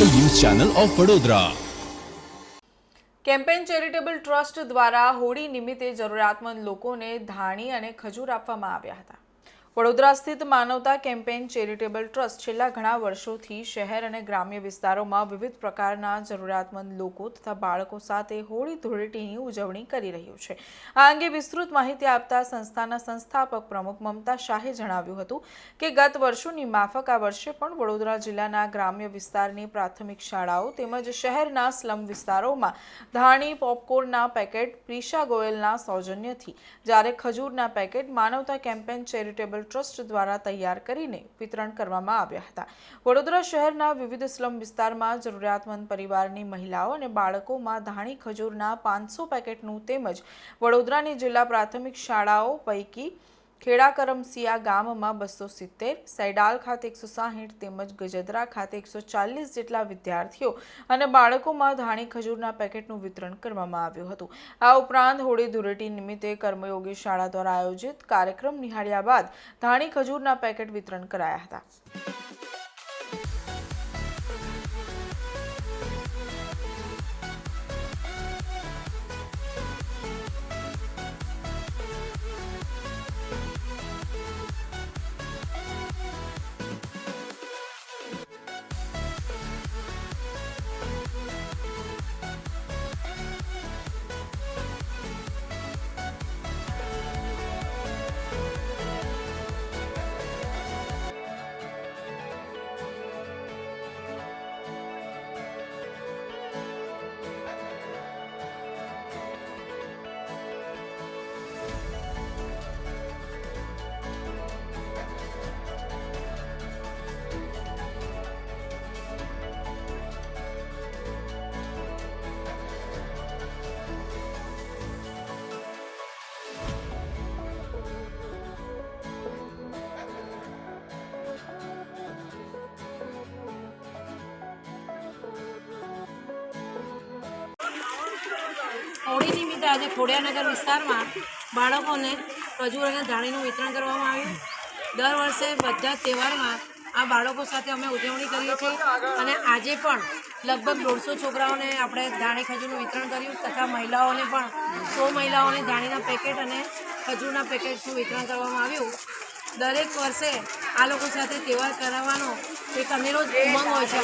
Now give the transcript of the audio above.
Channel of Vadodara. Campaign charitable trust દ્વારા હોળી નિમિત્તે જરૂરિયાતમંદ લોકોને ધાણી અને ખજૂર આપવામાં આવ્યા હતા. વડોદરા સ્થિત માનવતા કેમ્પેન ચેરિટેબલ ટ્રસ્ટ છેલ્લા ઘણા વર્ષોથી શહેર અને ગ્રામ્ય વિસ્તારોમાં વિવિધ પ્રકારના જરૂરિયાતમંદ લોકો તથા બાળકો સાથે હોળી ધૂળેટીની ઉજવણી કરી રહ્યું છે. આ અંગે વિસ્તૃત માહિતી આપતા સંસ્થાના સંસ્થાપક પ્રમુખ મમતા શાહે જણાવ્યું હતું કે ગત વર્ષોની માફક આ વર્ષે પણ વડોદરા જિલ્લાના ગ્રામ્ય વિસ્તારની પ્રાથમિક શાળાઓ તેમજ શહેરના સ્લમ વિસ્તારોમાં ધાણી, પોપકોર્નના પેકેટ, પ્રિશા ગોયલના સૌજન્યથી. જ્યારે ખજૂરના packet Manavata campaign charitable trust દ્વારા તૈયાર કરીને વિતરણ કરવામાં આવ્યા હતા. વડોદરા શહેરના વિવિધ સ્લમ વિસ્તારમાં જરૂરિયાતમંદ પરિવારની મહિલાઓ અને બાળકોમાં ધાણી ખજૂરના પાંચસો પેકેટનું તેમજ વડોદરાની જિલ્લા પ્રાથમિક શાળાઓ પૈકી ખેડા કરમસિયા ગામમાં બસો સિત્તેર, સૈડાલ ખાતે એકસો સાહીઠ તેમજ ગજદરા ખાતે એકસો ચાલીસ જેટલા વિદ્યાર્થીઓ અને બાળકોમાં ધાણી ખજૂરના પેકેટનું વિતરણ કરવામાં આવ્યું હતું. આ ઉપરાંત હોળી ધૂળેટી નિમિત્તે કર્મયોગી શાળા દ્વારા આયોજિત કાર્યક્રમ નિહાળ્યા બાદ ધાણી ખજૂરના પેકેટ વિતરણ કરાયા હતા. હોળી નિમિત્તે આજે ખોડિયાનગર વિસ્તારમાં બાળકોને ખજૂર અને ધાણીનું વિતરણ કરવામાં આવ્યું. દર વર્ષે બધા જ તહેવારમાં આ બાળકો સાથે અમે ઉજવણી કરીએ છીએ અને આજે પણ લગભગ દોઢસો છોકરાઓને આપણે ધાણી ખજૂરનું વિતરણ કર્યું તથા મહિલાઓને પણ સો મહિલાઓને ધાણીના પેકેટ અને ખજૂરના પેકેટનું વિતરણ કરવામાં આવ્યું. દરેક વર્ષે આ લોકો સાથે તહેવાર કરાવવાનો એક અનેરો ઉમંગ હોય છે